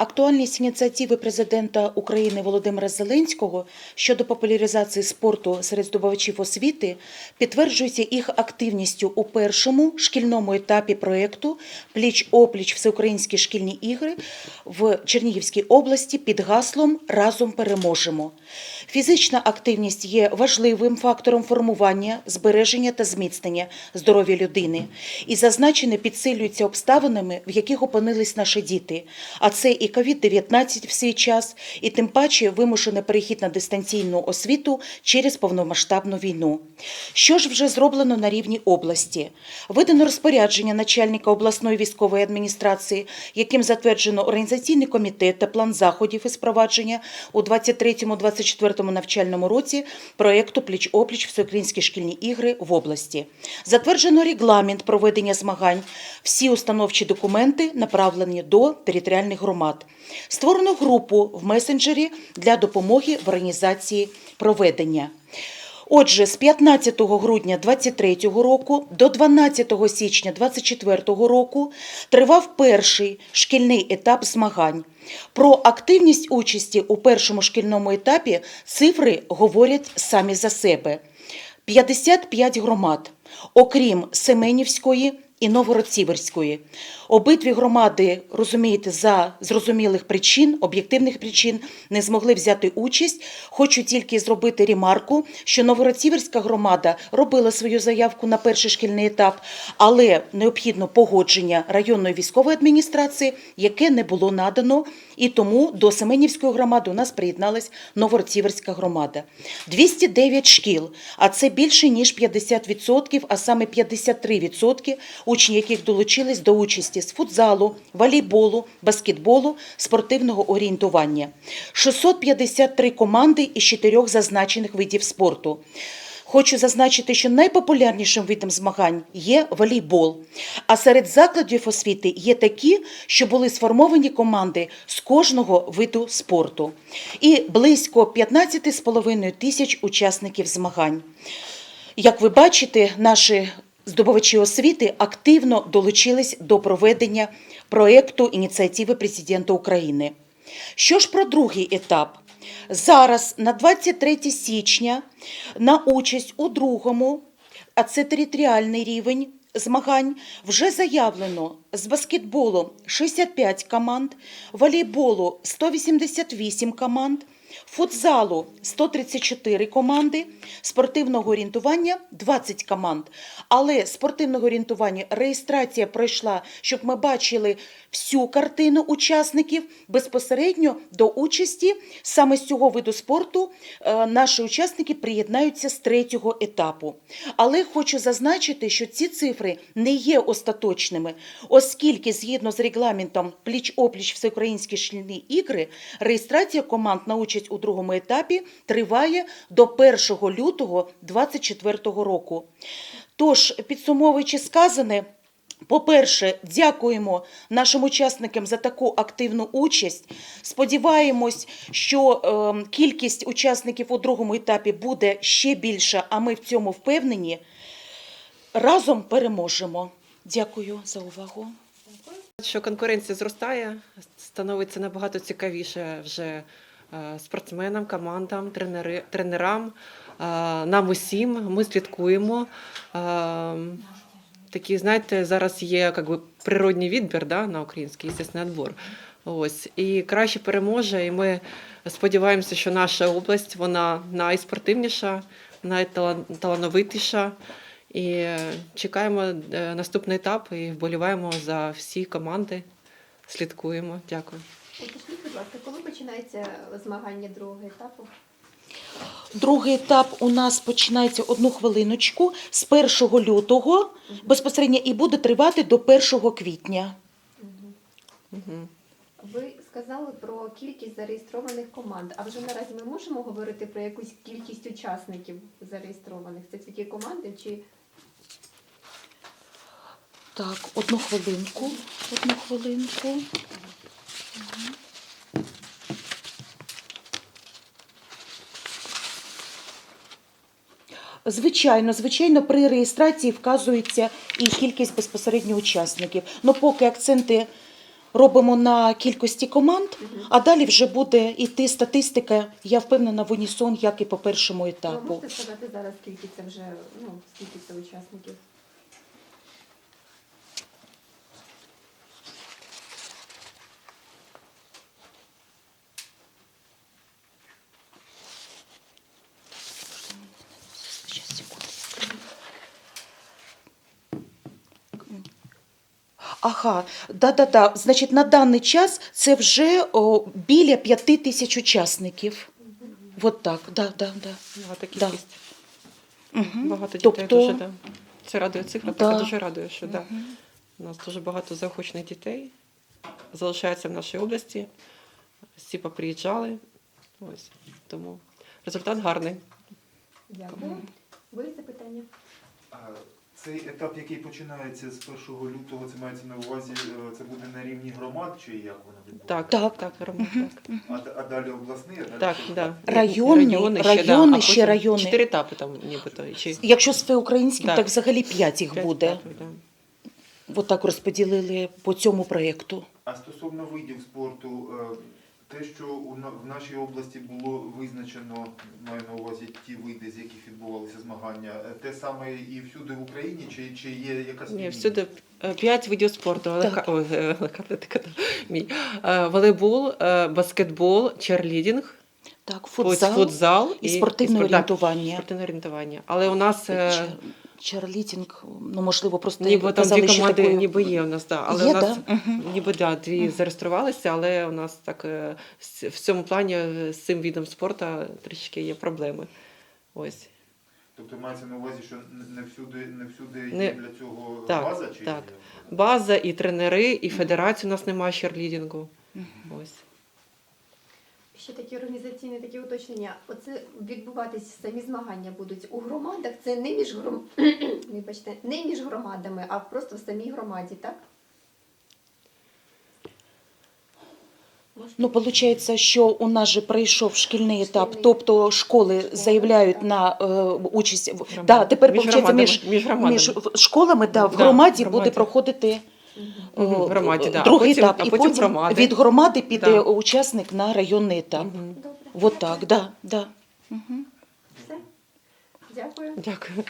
Актуальність ініціативи президента України Володимира Зеленського щодо популяризації спорту серед здобувачів освіти підтверджується їх активністю у першому шкільному етапі проєкту Пліч-опліч Всеукраїнські шкільні ігри в Чернігівській області під гаслом Разом переможемо. Фізична активність є важливим фактором формування, збереження та зміцнення здоров'я людини. І зазначене підсилюється обставинами, в яких опинились наші діти. А це і COVID-19 в свій час, і тим паче вимушений перехід на дистанційну освіту через повномасштабну війну. Що ж вже зроблено на рівні області? Видано розпорядження начальника обласної військової адміністрації, яким затверджено організаційний комітет та план заходів із провадження у 23-24 навчальному році проєкту Пліч-опліч Всеукраїнські шкільні ігри в області. Затверджено регламент проведення змагань. Всі установчі документи направлені до територіальних громад. Створено групу в месенджері для допомоги в організації проведення. Отже, з 15 грудня 2023 року до 12 січня 2024 року тривав перший шкільний етап змагань. Про активність участі у першому шкільному етапі цифри говорять самі за себе. 55 громад, окрім Семенівської і Новгород-Сіверської. Обидві громади, розумієте, за зрозумілих причин, об'єктивних причин, не змогли взяти участь. Хочу тільки зробити ремарку, що Новгород-Сіверська громада робила свою заявку на перший шкільний етап, але необхідно погодження районної військової адміністрації, яке не було надано, і тому до Семенівської громади у нас приєдналась Новгород-Сіверська громада. 209 шкіл, а це більше ніж 50%, а саме 53% учні, яких долучились до участі з футзалу, волейболу, баскетболу, спортивного орієнтування. 653 команди із чотирьох зазначених видів спорту. Хочу зазначити, що найпопулярнішим видом змагань є волейбол. А серед закладів освіти є такі, що були сформовані команди з кожного виду спорту. І близько 15,5 тисяч учасників змагань. Як ви бачите, наші здобувачі освіти активно долучились до проведення проєкту ініціативи президента України. Що ж про другий етап? Зараз, на 23 січня, на участь у другому, а це територіальний рівень змагань, вже заявлено з баскетболу 65 команд, волейболу 188 команд, футзалу 134 команди, спортивного орієнтування 20 команд. Але спортивного орієнтування реєстрація пройшла, щоб ми бачили всю картину учасників безпосередньо до участі саме з цього виду спорту. е, Наші учасники приєднаються з третього етапу. Але хочу зазначити, що ці цифри не є остаточними, оскільки згідно з регламентом пліч-опліч Всеукраїнські шкільні ігри, реєстрація команд на участь у другому етапі триває до 1 лютого 2024 року. Тож, підсумовуючи сказане, по-перше, дякуємо нашим учасникам за таку активну участь. Сподіваємось, що е, кількість учасників у другому етапі буде ще більша, а ми в цьому впевнені. Разом переможемо. Дякую за увагу. Що конкуренція зростає, становиться набагато цікавіше вже спортсменам, командам, тренерам, е, нам усім. Ми слідкуємо. Е, Такі, знаєте, зараз є як би, природній відбір да, на український естественний відбор. Ось і краще переможе. І ми сподіваємося, що наша область вона найспортивніша, найталановитіша. І е, чекаємо е, наступний етап і вболіваємо за всі команди. Слідкуємо. Дякую. Уточніть, будь ласка, коли починається змагання другого етапу? Другий етап у нас починається одну хвилиночку з 1 лютого безпосередньо і буде тривати до 1 квітня. Угу. Ви сказали про кількість зареєстрованих команд. А вже наразі ми можемо говорити про якусь кількість учасників зареєстрованих? Це тільки команди чи Так, одну хвилинку. Одну хвилинку. Звичайно, звичайно, при реєстрації вказується і кількість безпосередньо учасників. Ну, поки акценти робимо на кількості команд, а далі вже буде йти статистика, я впевнена, в унісон, як і по першому етапу. Ви можете сказати зараз, скільки це вже, ну, скільки це учасників? Ага, да-да-да. Значить, на даний час це вже о, біля п'яти тисяч учасників. От так, да, да, да. Багато кількість. Угу. Багато дітей Тобто- дуже да. Це радує цифра, Да. така дуже радує, що да. у нас дуже багато заохочених дітей залишаються в нашій області. Всі поприїжджали. Ось. Тому результат гарний. Дякую. Ви запитання? А Цей етап, який починається з 1 лютого, це мається на увазі, е, це буде на рівні громад, чи як воно відбувається? Так, Так. так, Роман, так. А, а далі обласний, а далі Так, да. Районний, ще, райони, а ще потім райони. Чотири етапи там нібито. Чи Якщо з всеукраїнським, Так. так взагалі п'ять їх п'ять буде. етапів, да. От так розподілили по цьому проєкту. А стосовно видів спорту, е, те, що в нашій області було визначено, маю на увазі ті види, з яких відбувалися змагання, е, те саме і всюди в Україні, чи, чи є якась Ні, всюди е, п'ять видів спорту. Ой, е, мій. Волейбол, баскетбол, черлідінг, Так, футзал, футзал, і спортивне спорт- орієнтування. спортивне орієнтування. Але у нас Черлітінг, ну можливо, просто ніби там казали, дві команди такою- ніби є у нас, да, але Є, у нас да? Ніби да, дві Мгм. зареєструвалися, але у нас так е, в цьому плані е, з цим видом спорту трішки є проблеми. Ось. Тобто мається на увазі, що не всюди, не всюди Не- є для цього Так, база, чи так. База і тренери, і федерації у нас немає черлідінгу. Ось. Ще такі організаційні такі уточнення. Оце відбуватись самі змагання будуть у громадах. Це не між гром... Вибачте, не між громадами, а просто в самій громаді, так? Ну, виходить, що у нас же пройшов шкільний етап, тобто школи заявляють на е, участь. в- Да, тепер, Між виходить, між, між між школами да, в Да, громаді буде проходити В громаді, да. А другий потім- етап. а і потім потім громади. від громади піде Да. учасник на районний етап. Угу. Добре. Вот так, да, да. Угу. Все. Дякую. Дякую.